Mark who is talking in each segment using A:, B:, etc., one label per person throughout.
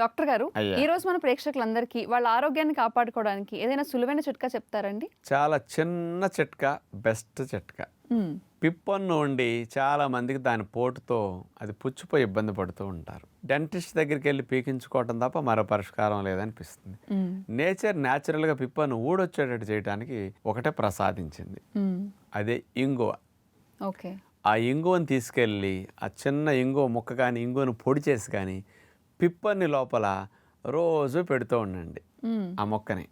A: Doctor గారు. ఈ రోజు మన ప్రేక్షకులందరికీ వాళ్ళ ఆరోగ్యాన్ని కాపాడుకోవడానికి ఏదైనా సులువైన చిట్కా చెప్తారండి
B: చాలా చిన్న చిట్కా బెస్ట్ చిట్కా. పిప్పన్ను ఉండి చాలా మందికి దాని పోటుతో అది పుచ్చిపోయి ఇబ్బంది పడుతూ ఉంటారు డెంటిస్ట్ దగ్గరికి వెళ్ళి పీకించుకోవటం తప్ప మరో పరిష్కారం లేదనిపిస్తుంది. నేచర్ న్యాచురల్గా పిప్పను ఊడొచ్చేటట్టు చేయడానికి ఒకటే ప్రసాదించింది. అదే ఇంగువ
A: ఓకే
B: ఆ ఇంగువని తీసుకెళ్ళి ఆ చిన్న ఇంగువ ముక్క కానీ ఇంగువను పొడి చేసి కానీ పిప్పని లోపల రోజు పెడుతూ ఉండండి. ఆ మొక్కని.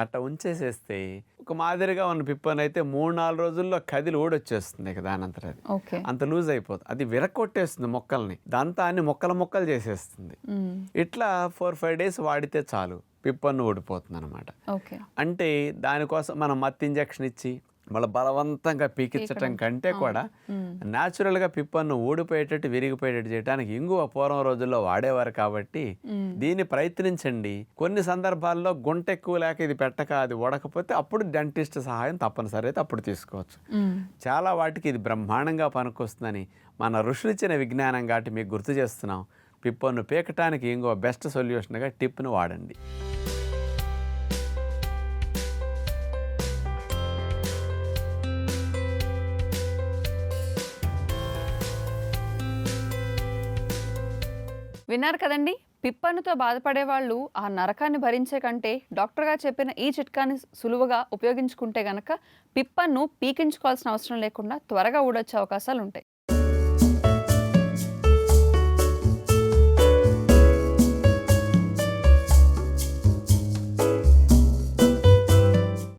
B: అట్లా ఉంచేసేస్తే ఒక మాదిరిగా ఉన్న పిప్పని అయితే మూడు నాలుగు రోజుల్లో కదిలి ఊడొచ్చేస్తుంది ఇక దానంతట అది. అంత లూజ్ అయిపోతుంది అది విరక్కొట్టేస్తుంది మొక్కల్ని. దాంతో అన్ని మొక్కల మొక్కలు చేసేస్తుంది. ఇట్లా ఫోర్ ఫైవ్ డేస్ వాడితే చాలు. పిప్పన్ను ఊడిపోతుంది అనమాట అంటే దానికోసం మనం మత్తు ఇంజెక్షన్ ఇచ్చి మళ్ళీ బలవంతంగా పీకించటం కంటే కూడా న్యాచురల్గా పిప్పన్ను ఊడిపోయేటట్టు విరిగిపోయేటట్టు చేయడానికి ఇంగువ పూర్వం రోజుల్లో వాడేవారు కాబట్టి దీన్ని ప్రయత్నించండి. కొన్ని సందర్భాల్లో గుంట ఎక్కువ లేక ఇది పెట్టక అది ఉడకపోతే అప్పుడు డెంటిస్ట్ సహాయం తప్పనిసరి అయితే అప్పుడు తీసుకోవచ్చు. చాలా వాటికి ఇది బ్రహ్మాండంగా పనికొస్తుందని మన ఋషులిచ్చిన విజ్ఞానం కాబట్టి మీకు గుర్తు చేస్తున్నాం. పిప్పన్ను పీకటానికి ఇంకో బెస్ట్ సొల్యూషన్గా టిప్ను వాడండి.
A: విన్నారు కదండి. పిప్పనుతో బాధపడే వాళ్ళు ఆ నరకాన్ని భరించే కంటే డాక్టర్గా చెప్పిన ఈ చిట్కాని సులువుగా ఉపయోగించుకుంటే గనక పిప్పన్ను పీకించుకోవాల్సిన అవసరం లేకుండా త్వరగా ఊడొచ్చే అవకాశాలు ఉంటాయి